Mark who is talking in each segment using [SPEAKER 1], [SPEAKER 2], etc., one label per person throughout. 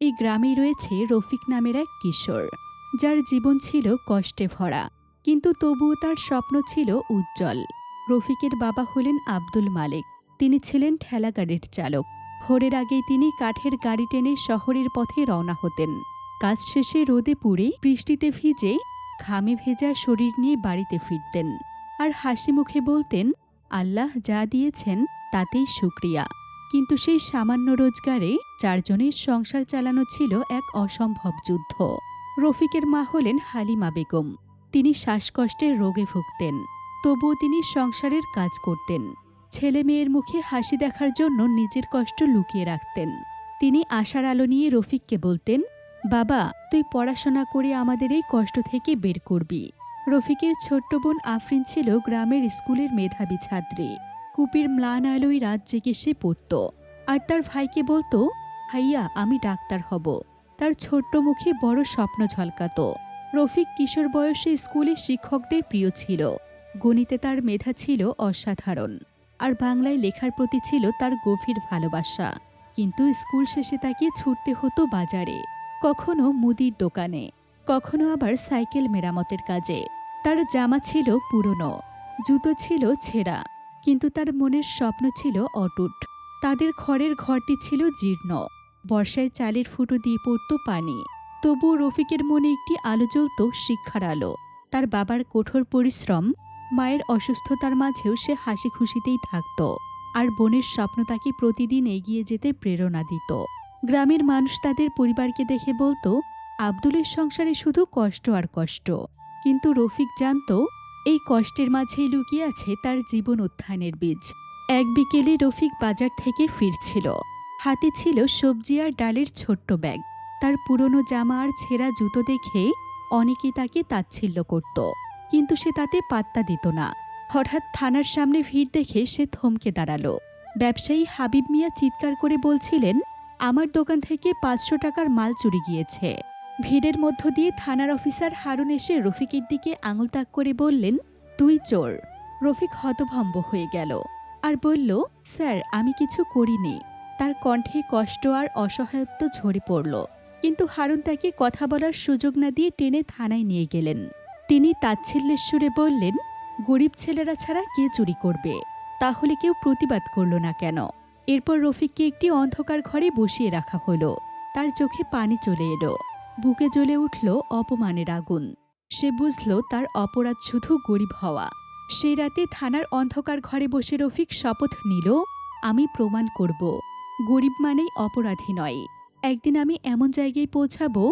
[SPEAKER 1] এই গ্রামেই রয়েছে রফিক নামের এক কিশোর, যার জীবন ছিল কষ্টে ভরা, কিন্তু তবুও তার স্বপ্ন ছিল উজ্জ্বল। রফিকের বাবা হলেন আব্দুল মালিক। তিনি ছিলেন ঠেলা গাড়ির চালক। ভোরের আগেই তিনি কাঠের গাড়ি টেনে শহরের পথে রওনা হতেন। কাজ শেষে রোদে পুড়ে বৃষ্টিতে ভিজে ঘামে ভেজা শরীর নিয়ে বাড়িতে ফিরতেন। আর হাসি মুখে বলতেন, আল্লাহ যা দিয়েছেন তাতেই শুক্রিয়া। কিন্তু সেই সামান্য রোজগারে চারজনের সংসার চালানো ছিল এক অসম্ভব যুদ্ধ। রফিকের মা হলেন হালিমা বেগম। তিনি শ্বাসকষ্টের রোগে ভুগতেন, তবুও তিনি সংসারের কাজ করতেন। ছেলে মেয়ের মুখে হাসি দেখার জন্য নিজের কষ্ট লুকিয়ে রাখতেন। তিনি আশার আলো নিয়ে রফিককে বলতেন, বাবা, তুই পড়াশোনা করে আমাদের এই কষ্ট থেকে বের করবি। রফিকের ছোট্ট বোন আফরিন ছিল গ্রামের স্কুলের মেধাবী ছাত্রী। কুপির ম্লান আলোয় রাত জেগে সে পড়ত। আর তার ভাইকে বলতো, ভাইয়া, আমি ডাক্তার হব। তার ছোট্ট মুখে বড় স্বপ্ন ঝলকাত। রফিক কিশোর বয়সে স্কুলে শিক্ষকদের প্রিয় ছিল। গণিতে তার মেধা ছিল অসাধারণ। আর বাংলায় লেখার প্রতি ছিল তার গভীর ভালোবাসা। কিন্তু স্কুল শেষে তাকে ছুটতে হতো বাজারে, কখনো মুদির দোকানে, কখনো আবার সাইকেল মেরামতের কাজে। তার জামা ছিল পুরনো, জুতো ছিল ছেঁড়া। কিন্তু তার মনের স্বপ্ন ছিল অটুট। তাদের ঘরের ঘরটি ছিল জীর্ণ। বর্ষায় চালের ফুটো দিয়ে পড়ত পানি। তবুও রফিকের মনে একটি আলো জ্বলত শিক্ষার আলো। তার বাবার কঠোর পরিশ্রম, মায়ের অসুস্থতার মাঝেও সে হাসি খুশিতেই থাকত। আর বোনের স্বপ্ন তাকে প্রতিদিন এগিয়ে যেতে প্রেরণা দিত। গ্রামের মানুষ তাদের পরিবারকে দেখে বলতো, আব্দুলের সংসারে শুধু কষ্ট আর কষ্ট। কিন্তু রফিক জানত এই কষ্টের মাঝেই লুকিয়ে আছে তার জীবন উত্থানের বীজ। এক বিকেলে রফিক বাজার থেকে ফিরছিল। হাতে ছিল সবজি আর ডালের ছোট্ট ব্যাগ। তার পুরনো জামা আর ছেঁড়া জুতো দেখে অনেকে তাকে তাচ্ছিল্য করত। কিন্তু সে তাতে পাত্তা দিত না। হঠাৎ থানার সামনে ভিড় দেখে সে থমকে দাঁড়াল। ব্যবসায়ী হাবিব মিয়া চিৎকার করে বলছিলেন, আমার দোকান থেকে পাঁচশো টাকার মাল চুরি গিয়েছে। ভিড়ের মধ্য দিয়ে থানার অফিসার হারুন এসে রফিকের দিকে আঙুল তাক করে বললেন, তুই চোর। রফিক হতভম্ব হয়ে গেল। আর বলল, স্যার, আমি কিছু করিনি। তার কণ্ঠে কষ্ট আর অসহায়ত্ব ঝরে পড়ল। কিন্তু হারুন তাকে কথা বলার সুযোগ না দিয়ে টেনে থানায় নিয়ে গেলেন। তিনি তাচ্ছিল্যের সুরে বললেন, গরিব ছেলেরা ছাড়া কে চুরি করবে? তাহলে কেউ প্রতিবাদ করল না কেন? এরপর রফিককে একটি অন্ধকার ঘরে বসিয়ে রাখা হলো। তার চোখে পানি চলে এলো। বুকে জ্বলে উঠল অপমানের আগুন। সে বুঝল তার অপরাধ শুধু গরিব হওয়া। সেই রাতে থানার অন্ধকার ঘরে বসে রফিক শপথ নিল, আমি প্রমাণ করব। গরিব মানেই অপরাধী নয়। একদিন আমি এমন জায়গায় পৌঁছাবো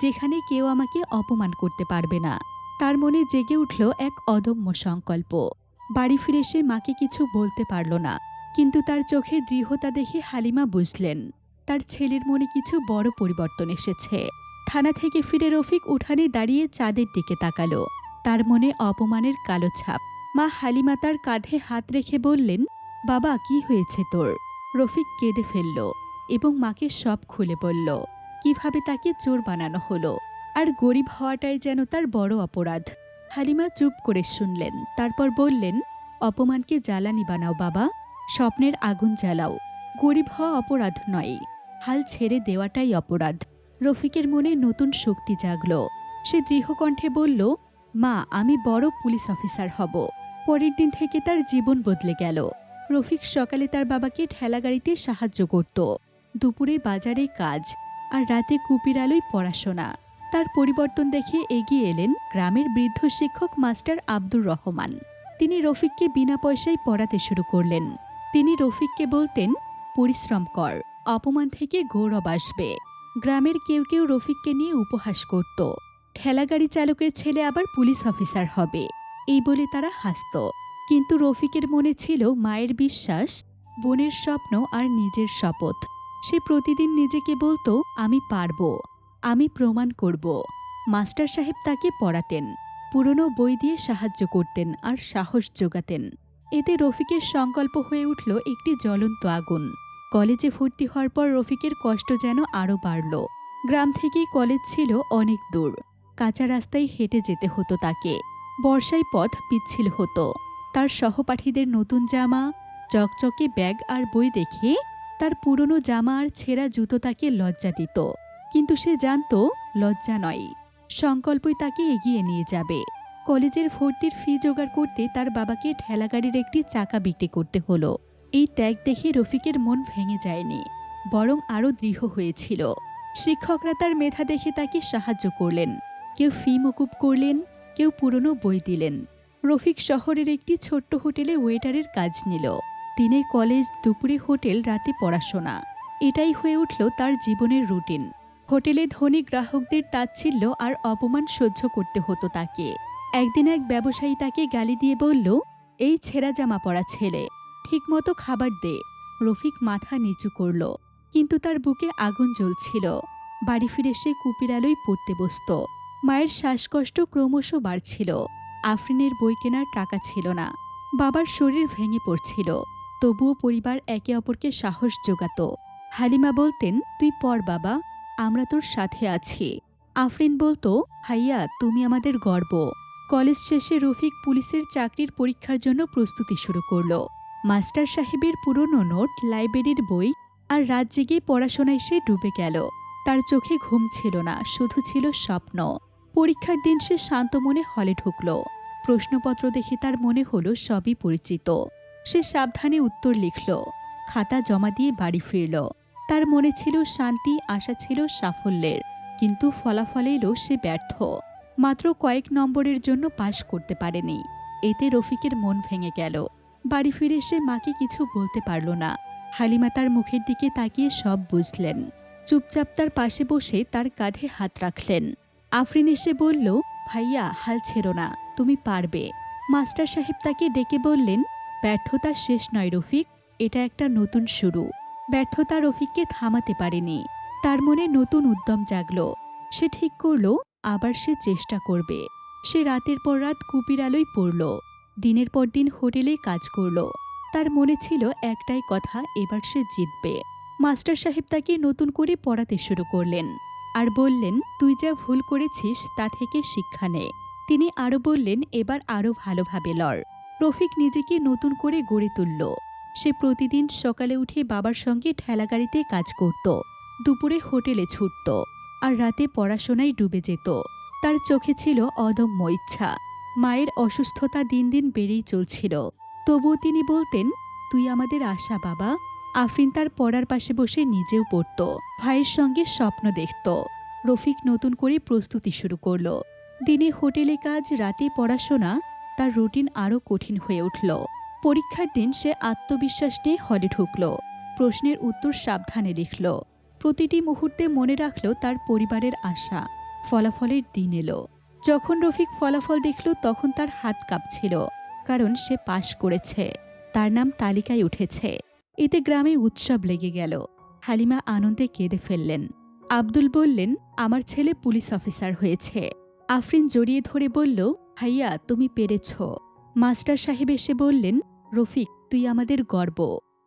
[SPEAKER 1] যেখানে কেউ আমাকে অপমান করতে পারবে না। তার মনে জেগে উঠল এক অদম্য সংকল্প। বাড়ি ফিরে সে মাকে কিছু বলতে পারল না, কিন্তু তার চোখে দৃঢ়তা দেখে হালিমা বুঝলেন, তার ছেলের মনে কিছু বড় পরিবর্তন এসেছে। থানা থেকে ফিরে রফিক উঠানে দাঁড়িয়ে চাঁদের দিকে তাকালো। তার মনে অপমানের কালো ছাপ। মা হালিমা তার কাঁধে হাত রেখে বললেন, বাবা, কি হয়েছে তোর? রফিক কেঁদে ফেলল এবং মাকে সব খুলে বলল, কীভাবে তাকে চোর বানানো হলো? আর গরিব হওয়াটাই যেন তার বড় অপরাধ। হালিমা চুপ করে শুনলেন, তারপর বললেন, অপমানকে জ্বালানি বানাও বাবা, স্বপ্নের আগুন জ্বালাও। গরিব হওয়া অপরাধ নয়, হাল ছেড়ে দেওয়াটাই অপরাধ। রফিকের মনে নতুন শক্তি জাগল। সে দৃঢ়কণ্ঠে বলল, মা, আমি বড় পুলিশ অফিসার হব। পরের দিন থেকে তার জীবন বদলে গেল। রফিক সকালে তার বাবাকে ঠেলাগাড়িতে সাহায্য করত। দুপুরে বাজারে কাজ আর রাতে কুপির আলোয় পড়াশোনা। তার পরিবর্তন দেখে এগিয়ে এলেন গ্রামের বৃদ্ধ শিক্ষক মাস্টার আব্দুর রহমান। তিনি রফিককে বিনা পয়সায় পড়াতে শুরু করলেন। তিনি রফিককে বলতেন, পরিশ্রম কর, অপমান থেকে গৌরব আসবে। গ্রামের কেউ কেউ রফিককে নিয়ে উপহাস করত। ঠেলাগাড়ি চালকের ছেলে আবার পুলিশ অফিসার হবে, এই বলে তারা হাসত। কিন্তু রফিকের মনে ছিল মায়ের বিশ্বাস, বোনের স্বপ্ন আর নিজের শপথ। সে প্রতিদিন নিজেকে বলতো, আমি পারব, আমি প্রমাণ করব। মাস্টার সাহেব তাকে পড়াতেন, পুরনো বই দিয়ে সাহায্য করতেন আর সাহস যোগাতেন। এতে রফিকের সংকল্প হয়ে উঠল একটি জ্বলন্ত আগুন। কলেজে ভর্তি হওয়ার পর রফিকের কষ্ট যেন আরও বাড়ল। গ্রাম থেকেই কলেজ ছিল অনেক দূর। কাঁচা রাস্তায় হেঁটে যেতে হতো তাকে। বর্ষায় পথ পিচ্ছিল হতো। তার সহপাঠীদের নতুন জামা, চকচকে ব্যাগ আর বই দেখে তার পুরনো জামা আর ছেঁড়া জুতো তাকে লজ্জা দিত। কিন্তু সে জানতো, লজ্জা নয়। সংকল্পই তাকে এগিয়ে নিয়ে যাবে। কলেজের ভর্তির ফি জোগাড় করতে তার বাবাকে ঠেলাগাড়ির একটি চাকা বিক্রি করতে হলো। এই ত্যাগ দেখে রফিকের মন ভেঙে যায়নি, বরং আরও দৃঢ় হয়েছিল। শিক্ষকরা তার মেধা দেখে তাকে সাহায্য করলেন। কেউ ফি মকুব করলেন, কেউ পুরনো বই দিলেন। রফিক শহরের একটি ছোট্ট হোটেলে ওয়েটারের কাজ নিল। দিনে কলেজ, দুপুরে হোটেল, রাতে পড়াশোনা। এটাই হয়ে উঠল তার জীবনের রুটিন। হোটেলে ধনী গ্রাহকদের তাচ্ছিল্য আর অপমান সহ্য করতে হতো তাকে। একদিন এক ব্যবসায়ী তাকে গালি দিয়ে বলল, এই ছেঁড়া জামা পরা ছেলে। ঠিকমতো খাবার দে। রফিক মাথা নিচু করল, কিন্তু তার বুকে আগুন জ্বলছিল। বাড়ি ফিরে সে কুপিরালই পড়তে বসত। মায়ের শ্বাসকষ্ট ক্রমশ বাড়ছিল। আফরিনের বই কেনার টাকা ছিল না। বাবার শরীর ভেঙে পড়ছিল। তবুও পরিবার একে অপরকে সাহস জোগাত হালিমা বলতেন, তুই পর বাবা, আমরা তোর সাথে আছি। আফরিন বলতো ভাইয়া তুমি আমাদের গর্ব। কলেজ শেষে রফিক পুলিশের চাকরির পরীক্ষার জন্য প্রস্তুতি শুরু করল। মাস্টার সাহেবের পুরনো নোট, লাইব্রেরির বই আর রাত জেগে পড়াশোনায় সে ডুবে গেল। তার চোখে ঘুম ছিল না, শুধু ছিল স্বপ্ন। পরীক্ষার দিন সে শান্ত মনে হলে ঢুকল। প্রশ্নপত্র দেখে তার মনে হলো সবই পরিচিত। সে সাবধানে উত্তর লিখল, খাতা জমা দিয়ে বাড়ি ফিরল। তার মনে ছিল শান্তি, আশা ছিল সাফল্যের, কিন্তু ফলাফলে এলো সে ব্যর্থ। মাত্র কয়েক নম্বরের জন্য পাশ করতে পারেনি। এতে রফিকের মন ভেঙে গেল। বাড়ি ফিরে সে মাকে কিছু বলতে পারল না। হালিমা তার মুখের দিকে তাকিয়ে সব বুঝলেন। চুপচাপ তার পাশে বসে তার কাঁধে হাত রাখলেন। আফরিন এসে বলল, ভাইয়া, হাল ছেড়ো না, তুমি পারবে। মাস্টার সাহেব তাকে ডেকে বললেন, ব্যর্থতা শেষ নয় রফিক, এটা একটা নতুন শুরু। ব্যর্থতা রফিককে থামাতে পারেনি। তার মনে নতুন উদ্যম জাগল। সে ঠিক করল, আবার সে চেষ্টা করবে। সে রাতের পর রাত কুপির আলোয় পড়ল। দিনের পর দিন হোটেলে কাজ করল। তার মনে ছিল একটাই কথা, এবার সে জিতবে। মাস্টার সাহেব তাকে নতুন করে পড়াতে শুরু করলেন আর বললেন, তুই যা ভুল করেছিস, তা থেকে শিক্ষা নে। তিনি আরও বললেন, এবার আরও ভালোভাবে লড়। রফিক নিজেকে নতুন করে গড়ে তুলল। সে প্রতিদিন সকালে উঠে বাবার সঙ্গে ঠেলাগাড়িতে কাজ করত, দুপুরে হোটেলে ছুটত আর রাতে পড়াশোনায় ডুবে যেত। তার চোখে ছিল অদম্য ইচ্ছা। মায়ের অসুস্থতা দিন দিন বেড়েই চলছিল। তবুও তিনি বলতেন, তুই আমাদের আশা, বাবা। আফরিন তার পড়ার পাশে বসে নিজেও পড়ত। ভাইয়ের সঙ্গে স্বপ্ন দেখত। রফিক নতুন করে প্রস্তুতি শুরু করল। দিনে হোটেলে কাজ, রাতে পড়াশোনা, তার রুটিন আরও কঠিন হয়ে উঠল। পরীক্ষার দিন সে আত্মবিশ্বাস নিয়ে হলে ঢুকল। প্রশ্নের উত্তর সাবধানে লিখল। প্রতিটি মুহূর্তে মনে রাখল তার পরিবারের আশা। ফলাফলের দিন এলো। যখন রফিক ফলাফল দেখল, তখন তার হাত কাঁপছিল, কারণ সে পাশ করেছে। তার নাম তালিকায় উঠেছে। এতে গ্রামে উৎসব লেগে গেল। হালিমা আনন্দে কেঁদে ফেললেন। আব্দুল বললেন, আমার ছেলে পুলিশ অফিসার হয়েছে। আফরিন জড়িয়ে ধরে বলল, ভাইয়া, তুমি পেরেছ। মাস্টার সাহেব এসে বললেন, রফিক, তুই আমাদের গর্ব।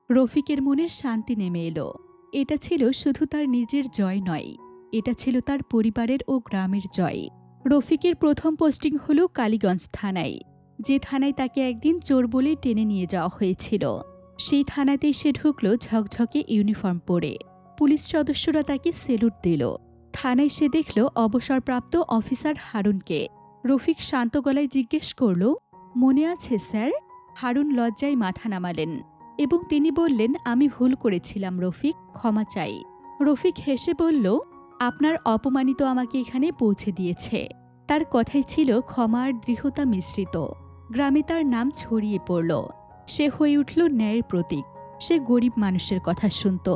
[SPEAKER 1] রফিকের মনে শান্তি নেমে এলো। এটা ছিল শুধু তার নিজের জয় নয়, এটা ছিল তার পরিবারের ও গ্রামের জয়। রফিকের প্রথম পোস্টিং হল কালীগঞ্জ থানায়। যে থানায় তাকে একদিন চোর বলে টেনে নিয়ে যাওয়া হয়েছিল। সেই থানাতেই সে ঢুকল ঝকঝকে ইউনিফর্ম পরে। পুলিশ সদস্যরা তাকে সেলুট দিল। থানায় সে দেখল অবসরপ্রাপ্ত অফিসার হারুনকে। রফিক শান্ত গলায় জিজ্ঞেস করল, মনে আছে স্যার? হারুন লজ্জায় মাথা নামালেন এবং তিনি বললেন, আমি ভুল করেছিলাম রফিক, ক্ষমা চাই। রফিক হেসে বলল আপনার অপমানিত আমাকে এখানে পৌঁছে দিয়েছে। তার কথাই ছিল ক্ষমার দৃঢ়তা মিশ্রিত। গ্রামে তার নাম ছড়িয়ে পড়ল। সে হয়ে উঠল ন্যায়ের প্রতীক। সে গরিব মানুষের কথা শুনত।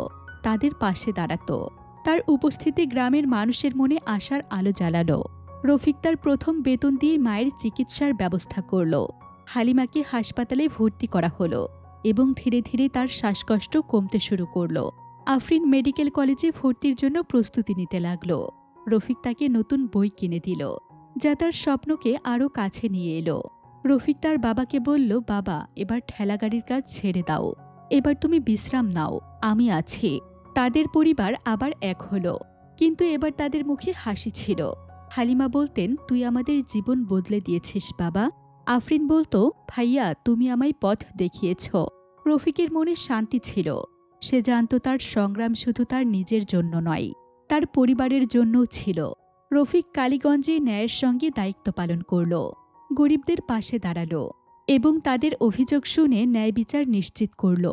[SPEAKER 1] তাদের পাশে দাঁড়াত। তার উপস্থিতি গ্রামের মানুষের মনে আশার আলো জ্বালালো। রফিক তার প্রথম বেতন দিয়ে মায়ের চিকিৎসার ব্যবস্থা করল। হালিমাকে হাসপাতালে ভর্তি করা হলো এবং ধীরে ধীরে তার শ্বাসকষ্ট কমতে শুরু করল। আফরিন মেডিকেল কলেজে ভর্তির জন্য প্রস্তুতি নিতে লাগল। রফিক তাকে নতুন বই কিনে দিল, যা তার স্বপ্নকে আরও কাছে নিয়ে এলো। রফিক তার বাবাকে বলল, বাবা, এবার ঠেলাগাড়ির কাজ ছেড়ে দাও। এবার তুমি বিশ্রাম নাও, আমি আছি। তাদের পরিবার আবার এক হলো, কিন্তু এবার তাদের মুখে হাসি ছিল। হালিমা বলতেন, তুই আমাদের জীবন বদলে দিয়েছিস, বাবা। আফরিন বলতো, ভাইয়া, তুমি আমায় পথ দেখিয়েছ। রফিকের মনে শান্তি ছিল। সে জানত তার সংগ্রাম শুধু তার নিজের জন্য নয়, তার পরিবারের জন্যও ছিল। রফিক কালীগঞ্জে ন্যায়ের সঙ্গে দায়িত্ব পালন করল, গরিবদের পাশে দাঁড়াল এবং তাদের অভিযোগ শুনে ন্যায় বিচার নিশ্চিত করল।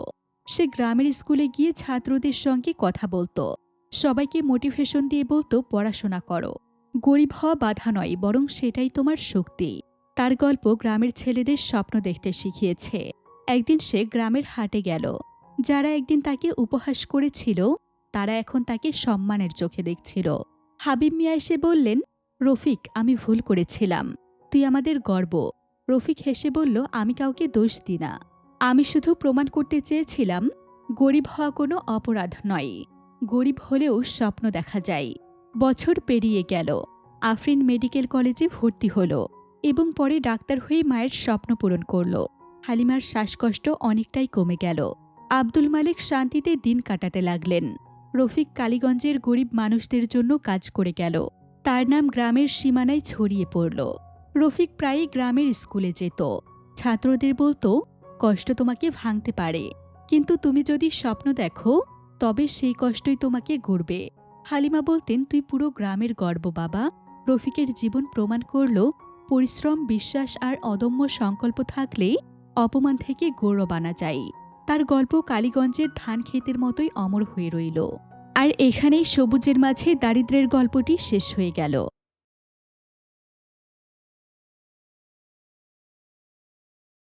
[SPEAKER 1] সে গ্রামের স্কুলে গিয়ে ছাত্রদের সঙ্গে কথা বলতো, সবাইকে মোটিভেশন দিয়ে বলতো, পড়াশোনা করো, গরিব হওয়া বাধা নয়, বরং সেটাই তোমার শক্তি। তার গল্প গ্রামের ছেলেদের স্বপ্ন দেখতে শিখিয়েছে। একদিন সে গ্রামের হাটে গেল যারা একদিন তাকে উপহাস করেছিল, তারা এখন তাকে সম্মানের চোখে দেখছিল। হাবিব মিয়া এসে বললেন, রফিক, আমি ভুল করেছিলাম। তুই আমাদের গর্ব। রফিক হেসে বলল, আমি কাউকে দোষ দিই না। আমি শুধু প্রমাণ করতে চেয়েছিলাম, গরিব হওয়া কোনো অপরাধ নয়। গরিব হলেও স্বপ্ন দেখা যায়। বছর পেরিয়ে গেল। আফরিন মেডিকেল কলেজে ভর্তি হল এবং পরে ডাক্তার হয়ে মায়ের স্বপ্ন পূরণ করল। হালিমার শ্বাসকষ্ট অনেকটাই কমে গেল। আব্দুল মালিক শান্তিতে দিন কাটাতে লাগলেন। রফিক কালীগঞ্জের গরিব মানুষদের জন্য কাজ করে গেল। তার নাম গ্রামের সীমানায় ছড়িয়ে পড়ল। রফিক প্রায়ই গ্রামের স্কুলে যেত। ছাত্রদের বলতো, কষ্ট তোমাকে ভাঙতে পারে। কিন্তু তুমি যদি স্বপ্ন দেখো, তবে সেই কষ্টই তোমাকে গড়বে। হালিমা বলতেন, তুই পুরো গ্রামের গর্ব, বাবা। রফিকের জীবন প্রমাণ করল, পরিশ্রম, বিশ্বাস আর অদম্য সংকল্প থাকলে অপমান থেকে গৌরব আনা যায়। তার গল্প কালীগঞ্জের ধান ক্ষেতের মতোই অমর হয়ে রইল। আর এখানেই সবুজের মাঝে দারিদ্রের গল্পটি শেষ হয়ে গেল।